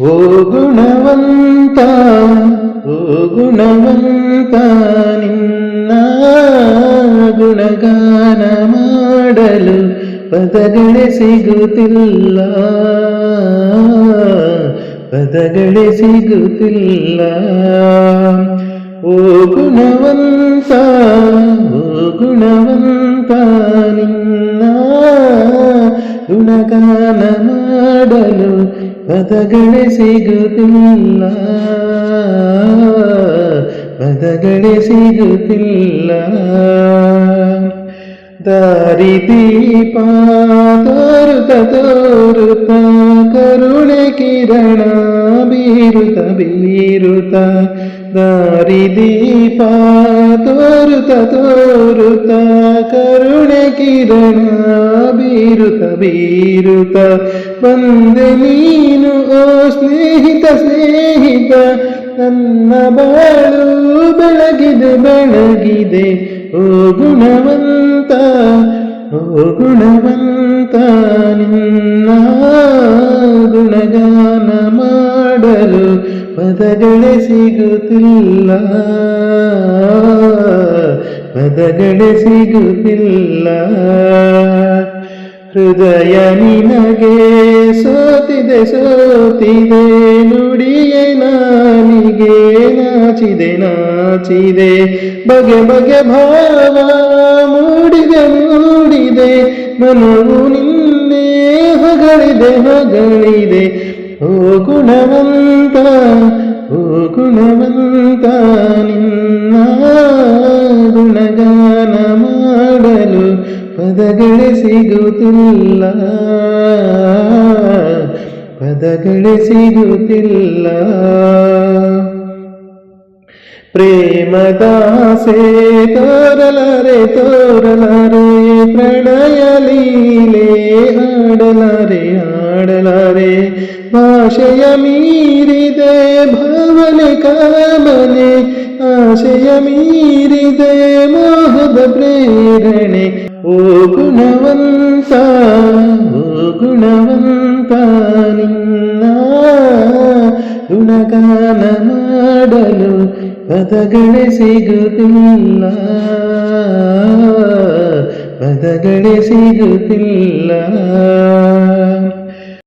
ಓ ಗುಣವಂತ ಓ ಗುಣವಂತ ನಿನ್ನ ಗುಣಗಾನ ಮಾಡಲು ಪದಗಳೇ ಸಿಗುತ್ತಿಲ್ಲ ಪದಗಳೇ ಸಿಗುತ್ತಿಲ್ಲ ಓ ಗುಣವಂತ ಓ ಗುಣವಂತ ನಿನ್ನ ಗುಣಗಾನ ಮಾಡಲು ಪದಗಳೇ ಸಿಗುತ್ತಿಲ್ಲ. ಪದಗಳೇ ಸಿಗುತ್ತಿಲ್ಲ. ದಾರಿ ದೀಪ ತೋರುತ ತೋರುತ ಕರುಣೆ ಕಿರಣ ಬೀರುತ ಬೀರುತ ದಾರಿ ದೀಪ ತೋರುತ ತೋರುತ ಕರುಣೆ ಕಿರಣ ಬೀರುತ ಬೀರುತ ಬಂದೆ ನೀನು, ಓ ಸ್ನೇಹಿತ ಸ್ನೇಹಿತ. ನನ್ನ ಬಾಳು ಬೆಳಗಿದೆ ಬೆಳಗಿದೆ. ಓ ಗುಣವಂತ ಓ ಗುಣವಂತ, ನಿನ್ನ ಗುಣಗಾನ ಮಾಡಲು ಪದಗಳೇ ಸಿಗುತ್ತಿಲ್ಲ. ಪದಗಳೇ ಸಿಗುತ್ತಿಲ್ಲ. ಹೃದಯ ನಿನಗೆ ಸೋತಿದೆ ಸೋತಿದೆ ನುಡಿಯೇ ನಾನಿಗೆ ನಾಚಿದೆ ನಾಚಿದೆ. ಬಗೆ ಬಗೆ ಭಾವ ಮೂಡಿದೆ ಮೂಡಿದೆ. ಮನವು ನಿನ್ನೆ ಹೊಗಳಿದೆ ಹೊಗಳಿದೆ ಓ ಗುಣವಂತ ಓ ಗುಣವಂತ, ನಿನ್ನ ಗುಣಗಾನ ಮಾಡಲು ಪದಗಳೇ ಸಿಗುತ್ತಿಲ್ಲ. ಪದಗಳೇ ಸಿಗುತ್ತಿಲ್ಲ. ಪ್ರೇಮದಾಸೆ ತೋರಲರೆ ತೋರಲರೆ, ಪ್ರಣಯ ಲೀಲೆ ಆಡಲರೆ ಆಡಲಾರೆ ಭಾಷೆಯ ಮೀರಿದೆ ಭಾವನೆ, ಕಾಮನೆ. ಆಶಯ ಮೀರಿದೆ ಮೋಹದ ಪ್ರೇರಣೆ. ಓ ಗುಣವಂತ ನಿನ್ನ ಗುಣಗಾನ ಮಾಡಲು ಪದಗಳೇ ಸಿಗುತ್ತಿಲ್ಲ ಪದಗಳೇ ಸಿಗುತ್ತಿಲ್ಲ